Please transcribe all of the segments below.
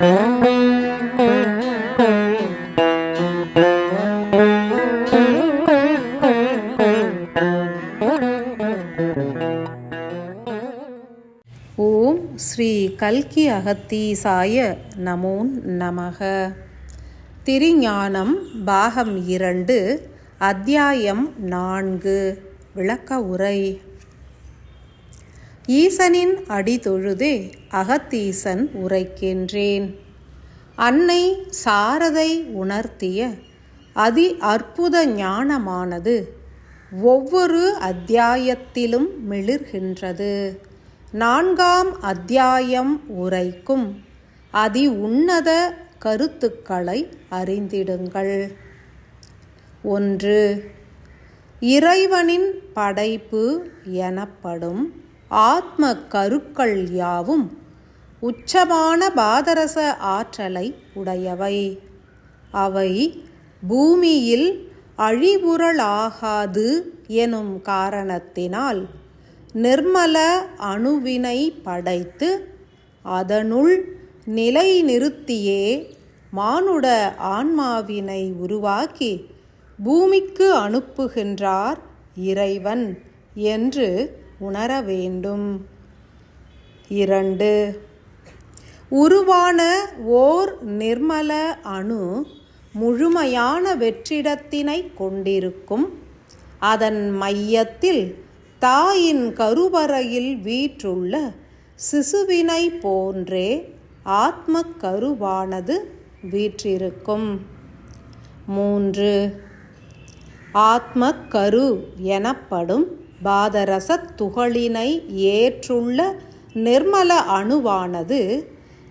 ஓம் ஸ்ரீ கல்கி அகத்தீசாய நமோ நமக. திருஞானம் பாகம் இரண்டு அத்தியாயம் நான்கு விளக்க உரை. ஈசனின் அடி தொழுதே அகத்தீசன் உரைக்கின்றேன். அன்னை சாரதை உணர்த்திய அதி அற்புத ஞானமானது ஒவ்வொரு அத்தியாயத்திலும் மிளிர்கின்றது. நான்காம் அத்தியாயம் உரைக்கும் அதி உன்னத கருத்துக்களை அறிந்திடுங்கள். ஒன்று இறைவனின் படைப்பு எனப்படும் ஆத்ம கருக்கள் யாவும் உச்சமான பாதரச ஆற்றலை உடையவை. அவை பூமியில் அழிவுறலாகாது எனும் காரணத்தினால் நிர்மல அணுவினை படைத்து அதனுள் நிலைநிறுத்தியே மானுட ஆன்மாவினை உருவாக்கி பூமிக்கு அனுப்புகின்றார் இறைவன் என்று உணர வேண்டும். இரண்டு உருவான ஓர் நிர்மல அணு முழுமையான வெற்றிடத்தினை கொண்டிருக்கும். அதன் மையத்தில் தாயின் கருவறையில் வீற்றுள்ள சிசுவினை போன்றே ஆத்ம கருவானது வீற்றிருக்கும். மூன்று ஆத்ம கரு எனப்படும் பாதரசத் துகளினை ஏற்றுள்ள நிர்மல அணுவானது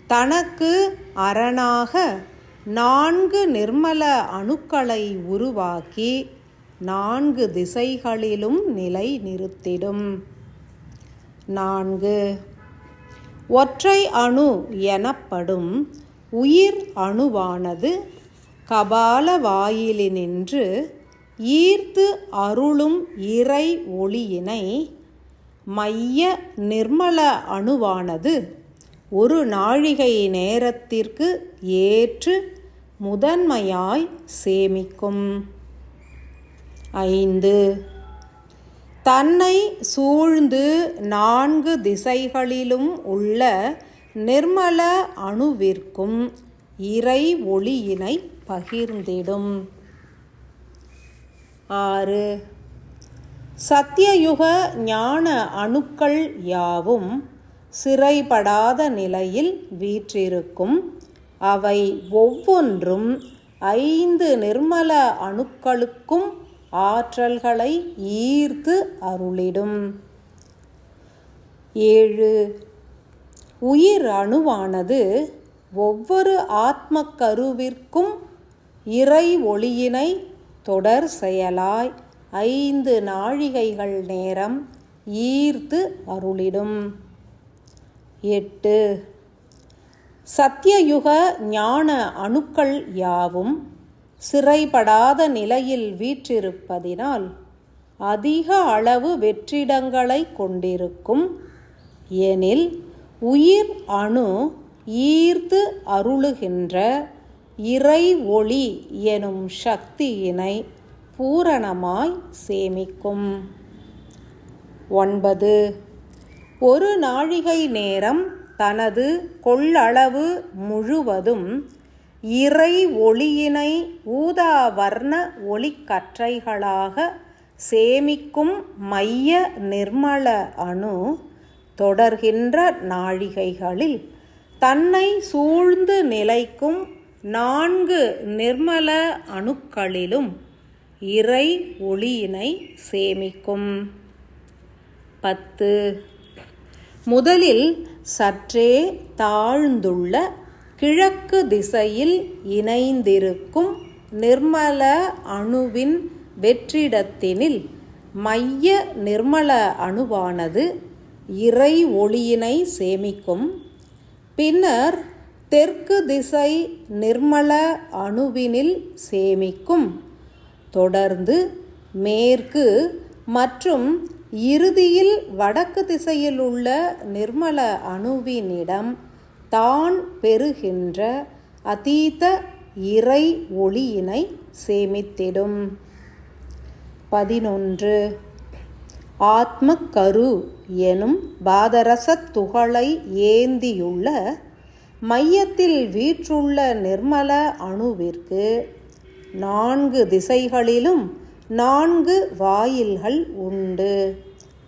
தனக்கு அரணாக நான்கு நிர்மல அணுக்களை உருவாக்கி நான்கு திசைகளிலும் நிலை நிறுத்திடும். நான்கு. ஒற்றை அணு எனப்படும் உயிர் அணுவானது கபால வாயிலினின்று ஈர்த்து அருளும் இறை ஒளியினை மைய நிர்மல அணுவானது. ஒரு நாழிகை நேரத்திற்கு ஏற்று முதன்மையாய் சேமிக்கும். ஐந்து. தன்னை சூழ்ந்து நான்கு திசைகளிலும் உள்ள நிர்மல அணுவிற்கும் இறை ஒளியினை பகிர்ந்திடும். ஆறு. சத்தியயுக ஞான அணுக்கள் யாவும் சிறைபடாத நிலையில் வீற்றிருக்கும். அவை ஒவ்வொன்றும் ஐந்து நிர்மல அணுக்களுக்கும் ஆற்றல்களை ஈர்த்து அருளிடும். ஏழு. உயிர் அணுவானது ஒவ்வொரு ஆத்ம கருவிற்கும் இறை ஒளியினை தொடர் செயலாய் ஐந்து நாழிகைகள் நேரம் ஈர்த்து அருளிடும். எட்டு. சத்தியயுக ஞான அணுக்கள் யாவும் சிறைபடாத நிலையில் வீற்றிருப்பதினால் அதிக அளவு வெற்றிடங்களை கொண்டிருக்கும். எனில் உயிர் அணு ஈர்த்து அருளுகின்ற இறை ஒளி எனும் சக்தியினை பூரணமாய் சேமிக்கும். ஒன்பது. ஒரு நாழிகை நேரம் தனது கொள்ளளவு முழுவதும் இறை ஒளியினை ஊதா வர்ண ஒளிக்கற்றைகளாக சேமிக்கும் மைய நிர்மல அணு தொடர்கின்ற நாழிகைகளில் தன்னை சூழ்ந்து நிலைக்கும் நான்கு நிர்மல அணுக்களிலும் இறை ஒளியினை சேமிக்கும். பத்து. முதலில் சற்றே தாழ்ந்துள்ள கிழக்கு திசையில் இணைந்திருக்கும் நிர்மல அணுவின் வெற்றிடத்தினில் மைய நிர்மல அணுவானது இறை ஒளியினை சேமிக்கும். பின்னர் தெற்கு திசை நிர்மல அணுவினில் சேமிக்கும். தொடர்ந்து மேற்கு மற்றும் இறுதியில் வடக்கு திசையில் உள்ள நிர்மல அணுவினிடம் தான் பெறுகின்ற அதீத இறை ஒளியினை சேமித்திடும். பதினொன்று. ஆத்மக்கரு எனும் பாதரசத் துகளை ஏந்தியுள்ள மையத்தில் வீற்றுள்ள நிர்மல அணுவிற்கு நான்கு திசைகளிலும் நான்கு வாயில்கள் உண்டு.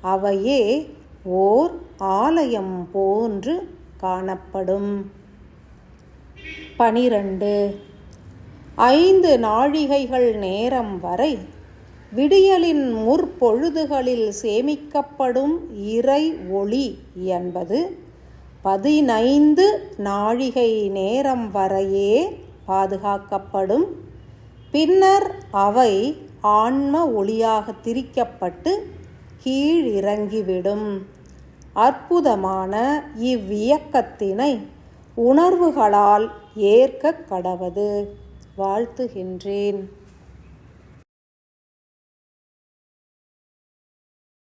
அவையே ஓர் ஆலயம் போன்று காணப்படும். பனிரண்டு. ஐந்து நாழிகைகள் நேரம் வரை விடியலின் முற்பொழுதுகளில் சேமிக்கப்படும் இறை ஒளி என்பது பதினைந்து நாழிகை நேரம் வரையே பாதுகாக்கப்படும். பின்னர் அவை ஆன்ம ஒளியாக திரிக்கப்பட்டு கீழிறங்கிவிடும். அற்புதமான இவ்வியக்கத்தினை உணர்வுகளால் ஏற்க கடவது. வாழ்த்துகின்றேன்.